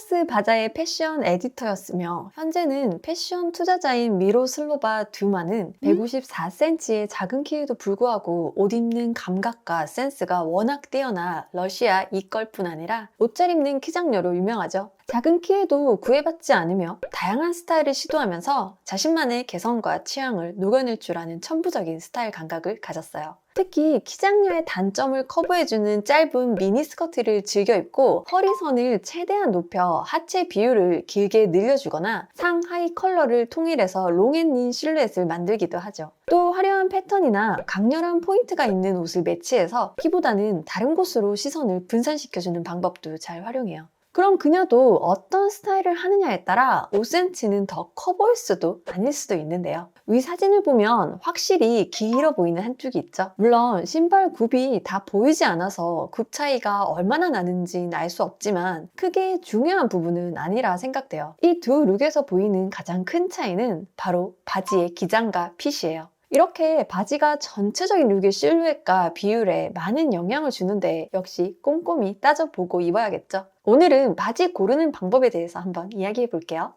타우스 바자의 패션 에디터였으며 현재는 패션 투자자인 미로 슬로바 듀마는 154cm의 작은 키에도 불구하고 옷 입는 감각과 센스가 워낙 뛰어나 러시아 이걸뿐 아니라 옷 잘 입는 키장녀로 유명하죠. 작은 키에도 구애받지 않으며 다양한 스타일을 시도하면서 자신만의 개성과 취향을 녹여낼 줄 아는 천부적인 스타일 감각을 가졌어요. 특히 키장녀의 단점을 커버해주는 짧은 미니스커트를 즐겨 입고 허리선을 최대한 높여 하체 비율을 길게 늘려주거나 상하이 컬러를 통일해서 롱앤린 실루엣을 만들기도 하죠. 또 화려한 패턴이나 강렬한 포인트가 있는 옷을 매치해서 키보다는 다른 곳으로 시선을 분산시켜주는 방법도 잘 활용해요. 그럼 그녀도 어떤 스타일을 하느냐에 따라 5cm는 더 커 보일 수도 아닐 수도 있는데요. 위 사진을 보면 확실히 길어 보이는 한쪽이 있죠. 물론 신발 굽이 다 보이지 않아서 굽 차이가 얼마나 나는지는 알 수 없지만 크게 중요한 부분은 아니라 생각돼요. 이 두 룩에서 보이는 가장 큰 차이는 바로 바지의 기장과 핏이에요. 이렇게 바지가 전체적인 룩의 실루엣과 비율에 많은 영향을 주는데 역시 꼼꼼히 따져보고 입어야겠죠. 오늘은 바지 고르는 방법에 대해서 한번 이야기해 볼게요.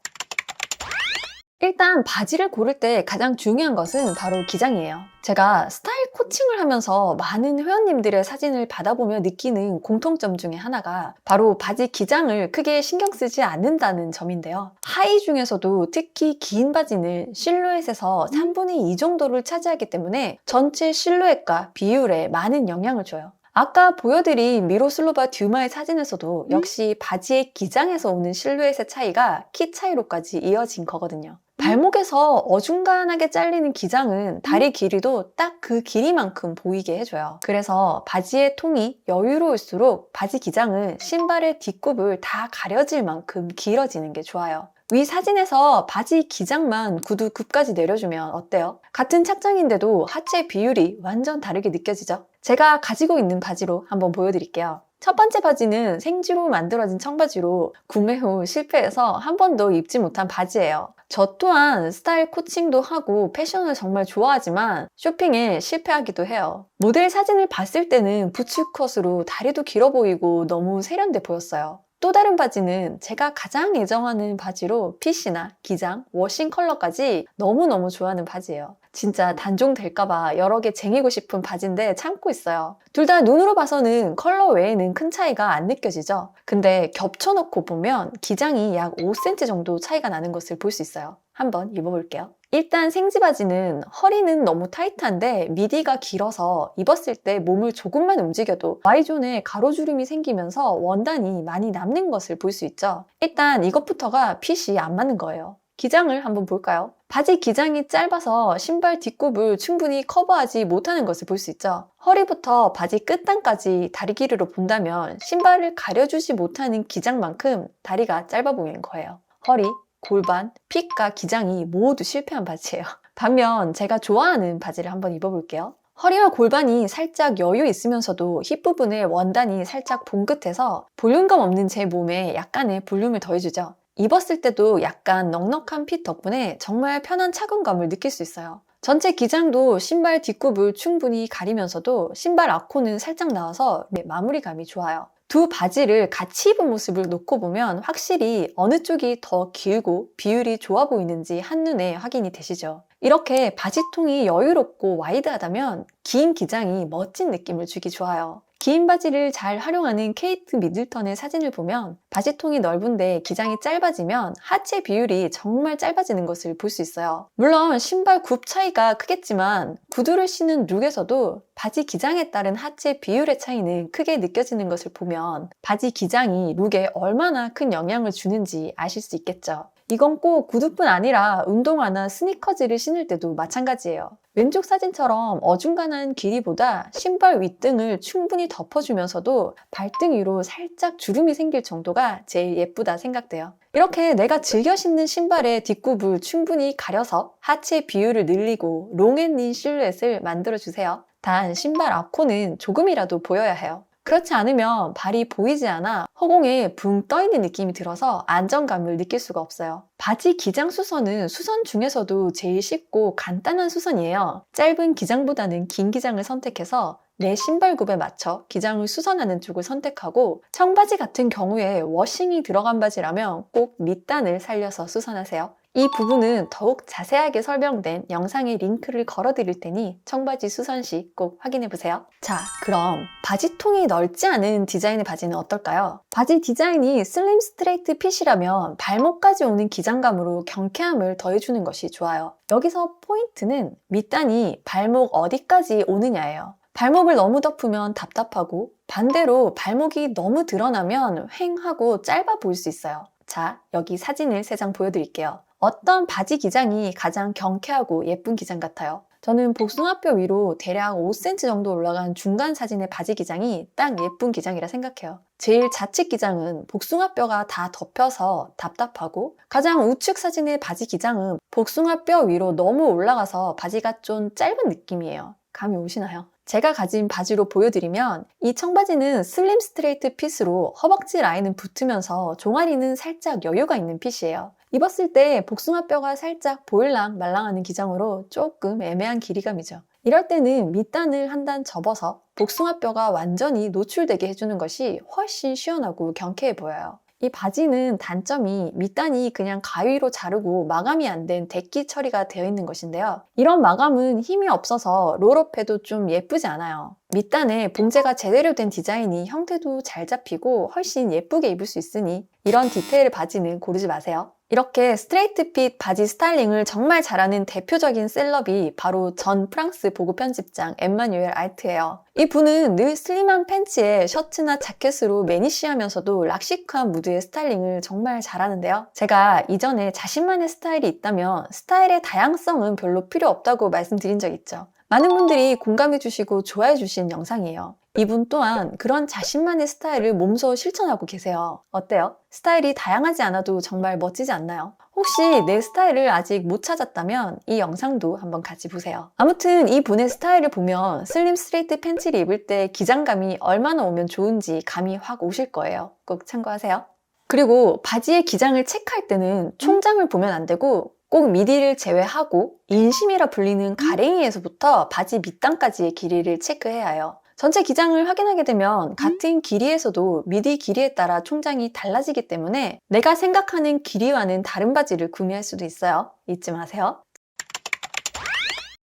일단 바지를 고를 때 가장 중요한 것은 바로 기장이에요. 제가 스타일 코칭을 하면서 많은 회원님들의 사진을 받아보며 느끼는 공통점 중에 하나가 바로 바지 기장을 크게 신경 쓰지 않는다는 점인데요. 하의 중에서도 특히 긴 바지는 실루엣에서 3분의 2 정도를 차지하기 때문에 전체 실루엣과 비율에 많은 영향을 줘요. 아까 보여드린 미로슬로바 듀마의 사진에서도 역시 바지의 기장에서 오는 실루엣의 차이가 키 차이로까지 이어진 거거든요. 발목에서 어중간하게 잘리는 기장은 다리 길이도 딱 그 길이만큼 보이게 해줘요. 그래서 바지의 통이 여유로울수록 바지 기장은 신발의 뒷굽을 다 가려질 만큼 길어지는 게 좋아요. 위 사진에서 바지 기장만 구두 굽까지 내려주면 어때요? 같은 착장인데도 하체 비율이 완전 다르게 느껴지죠? 제가 가지고 있는 바지로 한번 보여드릴게요. 첫 번째 바지는 생지로 만들어진 청바지로 구매 후 실패해서 한 번도 입지 못한 바지예요. 저 또한 스타일 코칭도 하고 패션을 정말 좋아하지만 쇼핑에 실패하기도 해요. 모델 사진을 봤을 때는 부츠컷으로 다리도 길어 보이고 너무 세련돼 보였어요. 또 다른 바지는 제가 가장 애정하는 바지로 핏이나 기장, 워싱 컬러까지 너무너무 좋아하는 바지예요. 진짜 단종 될까봐 여러 개 쟁이고 싶은 바지인데 참고 있어요. 둘 다 눈으로 봐서는 컬러 외에는 큰 차이가 안 느껴지죠? 근데 겹쳐놓고 보면 기장이 약 5cm 정도 차이가 나는 것을 볼 수 있어요. 한번 입어볼게요. 일단 생지 바지는 허리는 너무 타이트한데 미디가 길어서 입었을 때 몸을 조금만 움직여도 Y존에 가로주름이 생기면서 원단이 많이 남는 것을 볼 수 있죠. 일단 이것부터가 핏이 안 맞는 거예요. 기장을 한번 볼까요? 바지 기장이 짧아서 신발 뒷굽을 충분히 커버하지 못하는 것을 볼 수 있죠. 허리부터 바지 끝단까지 다리 길이로 본다면 신발을 가려주지 못하는 기장만큼 다리가 짧아 보이는 거예요. 허리, 골반, 핏과 기장이 모두 실패한 바지예요. 반면 제가 좋아하는 바지를 한번 입어볼게요. 허리와 골반이 살짝 여유 있으면서도 힙 부분에 원단이 살짝 봉긋해서 볼륨감 없는 제 몸에 약간의 볼륨을 더해주죠. 입었을 때도 약간 넉넉한 핏 덕분에 정말 편한 착용감을 느낄 수 있어요. 전체 기장도 신발 뒷굽을 충분히 가리면서도 신발 앞코는 살짝 나와서 마무리감이 좋아요. 두 바지를 같이 입은 모습을 놓고 보면 확실히 어느 쪽이 더 길고 비율이 좋아 보이는지 한눈에 확인이 되시죠. 이렇게 바지통이 여유롭고 와이드하다면 긴 기장이 멋진 느낌을 주기 좋아요. 긴 바지를 잘 활용하는 케이트 미들턴의 사진을 보면 바지통이 넓은데 기장이 짧아지면 하체 비율이 정말 짧아지는 것을 볼 수 있어요. 물론 신발 굽 차이가 크겠지만 구두를 신은 룩에서도 바지 기장에 따른 하체 비율의 차이는 크게 느껴지는 것을 보면 바지 기장이 룩에 얼마나 큰 영향을 주는지 아실 수 있겠죠. 이건 꼭 구두뿐 아니라 운동화나 스니커즈를 신을 때도 마찬가지예요. 왼쪽 사진처럼 어중간한 길이보다 신발 윗등을 충분히 덮어주면서도 발등 위로 살짝 주름이 생길 정도가 제일 예쁘다 생각돼요. 이렇게 내가 즐겨 신는 신발의 뒷굽을 충분히 가려서 하체 비율을 늘리고 롱앤린 실루엣을 만들어주세요. 단 신발 앞코는 조금이라도 보여야 해요. 그렇지 않으면 발이 보이지 않아 허공에 붕 떠있는 느낌이 들어서 안정감을 느낄 수가 없어요. 바지 기장 수선은 수선 중에서도 제일 쉽고 간단한 수선이에요. 짧은 기장보다는 긴 기장을 선택해서 내 신발 굽에 맞춰 기장을 수선하는 쪽을 선택하고 청바지 같은 경우에 워싱이 들어간 바지라면 꼭 밑단을 살려서 수선하세요. 이 부분은 더욱 자세하게 설명된 영상에 링크를 걸어 드릴 테니 청바지 수선 시 꼭 확인해 보세요. 자, 그럼 바지통이 넓지 않은 디자인의 바지는 어떨까요? 바지 디자인이 슬림 스트레이트 핏이라면 발목까지 오는 기장감으로 경쾌함을 더해주는 것이 좋아요. 여기서 포인트는 밑단이 발목 어디까지 오느냐예요. 발목을 너무 덮으면 답답하고 반대로 발목이 너무 드러나면 휑하고 짧아 보일 수 있어요. 자, 여기 사진을 세장 보여드릴게요. 어떤 바지 기장이 가장 경쾌하고 예쁜 기장 같아요? 저는 복숭아뼈 위로 대략 5cm 정도 올라간 중간 사진의 바지 기장이 딱 예쁜 기장이라 생각해요. 제일 좌측 기장은 복숭아뼈가 다 덮여서 답답하고 가장 우측 사진의 바지 기장은 복숭아뼈 위로 너무 올라가서 바지가 좀 짧은 느낌이에요. 감이 오시나요? 제가 가진 바지로 보여드리면 이 청바지는 슬림 스트레이트 핏으로 허벅지 라인은 붙으면서 종아리는 살짝 여유가 있는 핏이에요. 입었을 때 복숭아뼈가 살짝 보일랑 말랑하는 기장으로 조금 애매한 길이감이죠. 이럴 때는 밑단을 한 단 접어서 복숭아뼈가 완전히 노출되게 해주는 것이 훨씬 시원하고 경쾌해 보여요. 이 바지는 단점이 밑단이 그냥 가위로 자르고 마감이 안 된 데끼 처리가 되어 있는 것인데요. 이런 마감은 힘이 없어서 롤업해도 좀 예쁘지 않아요. 밑단에 봉제가 제대로 된 디자인이 형태도 잘 잡히고 훨씬 예쁘게 입을 수 있으니 이런 디테일 바지는 고르지 마세요. 이렇게 스트레이트 핏 바지 스타일링을 정말 잘하는 대표적인 셀럽이 바로 전 프랑스 보고 편집장 엠마뉴엘 알트예요. 이 분은 늘 슬림한 팬츠에 셔츠나 자켓으로 매니시하면서도 락시크한 무드의 스타일링을 정말 잘하는데요. 제가 이전에 자신만의 스타일이 있다면 스타일의 다양성은 별로 필요 없다고 말씀드린 적 있죠. 많은 분들이 공감해 주시고 좋아해 주신 영상이에요. 이분 또한 그런 자신만의 스타일을 몸소 실천하고 계세요. 어때요? 스타일이 다양하지 않아도 정말 멋지지 않나요? 혹시 내 스타일을 아직 못 찾았다면 이 영상도 한번 같이 보세요. 아무튼 이 분의 스타일을 보면 슬림 스트레이트 팬츠를 입을 때 기장감이 얼마나 오면 좋은지 감이 확 오실 거예요. 꼭 참고하세요. 그리고 바지의 기장을 체크할 때는 총장을 보면 안 되고 꼭 미디를 제외하고 인심이라 불리는 가랭이에서부터 바지 밑단까지의 길이를 체크해야 해요. 전체 기장을 확인하게 되면 같은 길이에서도 미디 길이에 따라 총장이 달라지기 때문에 내가 생각하는 길이와는 다른 바지를 구매할 수도 있어요. 잊지 마세요.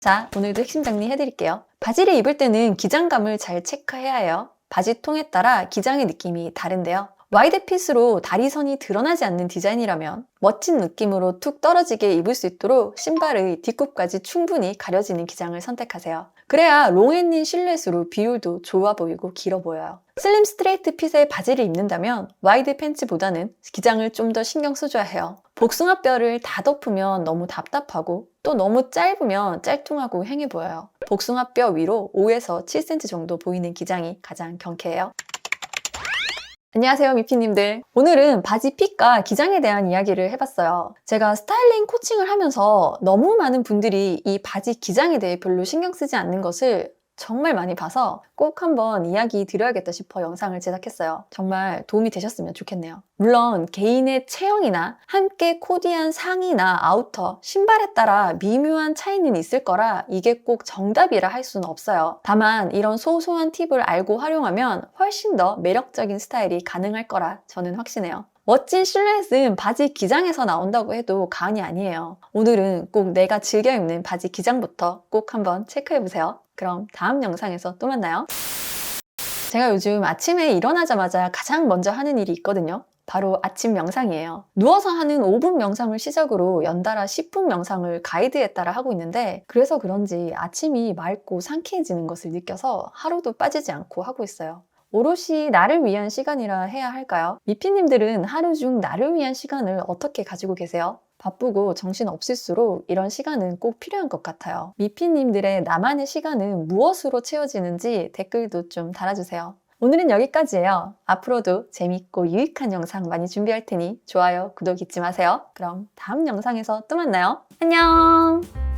자, 오늘도 핵심 정리 해드릴게요. 바지를 입을 때는 기장감을 잘 체크해야 해요. 바지 통에 따라 기장의 느낌이 다른데요. 와이드 핏으로 다리선이 드러나지 않는 디자인이라면 멋진 느낌으로 툭 떨어지게 입을 수 있도록 신발의 뒷굽까지 충분히 가려지는 기장을 선택하세요. 그래야 롱앤린 실루엣으로 비율도 좋아 보이고 길어 보여요. 슬림 스트레이트 핏의 바지를 입는다면 와이드 팬츠보다는 기장을 좀 더 신경 써줘야 해요. 복숭아뼈를 다 덮으면 너무 답답하고 또 너무 짧으면 짤퉁하고 휑해 보여요. 복숭아뼈 위로 5에서 7cm 정도 보이는 기장이 가장 경쾌해요. 안녕하세요 미피님들. 오늘은 바지 핏과 기장에 대한 이야기를 해봤어요. 제가 스타일링 코칭을 하면서 너무 많은 분들이 이 바지 기장에 대해 별로 신경 쓰지 않는 것을 정말 많이 봐서 꼭 한번 이야기 드려야겠다 싶어 영상을 제작했어요. 정말 도움이 되셨으면 좋겠네요. 물론 개인의 체형이나 함께 코디한 상의나 아우터, 신발에 따라 미묘한 차이는 있을 거라 이게 꼭 정답이라 할 수는 없어요. 다만 이런 소소한 팁을 알고 활용하면 훨씬 더 매력적인 스타일이 가능할 거라 저는 확신해요. 멋진 실루엣은 바지 기장에서 나온다고 해도 과언이 아니에요. 오늘은 꼭 내가 즐겨 입는 바지 기장부터 꼭 한번 체크해보세요. 그럼 다음 영상에서 또 만나요. 제가 요즘 아침에 일어나자마자 가장 먼저 하는 일이 있거든요. 바로 아침 명상이에요. 누워서 하는 5분 명상을 시작으로 연달아 10분 명상을 가이드에 따라 하고 있는데 그래서 그런지 아침이 맑고 상쾌해지는 것을 느껴서 하루도 빠지지 않고 하고 있어요. 오롯이 나를 위한 시간이라 해야 할까요? 미피님들은 하루 중 나를 위한 시간을 어떻게 가지고 계세요? 바쁘고 정신 없을수록 이런 시간은 꼭 필요한 것 같아요. 미피님들의 나만의 시간은 무엇으로 채워지는지 댓글도 좀 달아주세요. 오늘은 여기까지예요. 앞으로도 재밌고 유익한 영상 많이 준비할 테니 좋아요, 구독 잊지 마세요. 그럼 다음 영상에서 또 만나요. 안녕!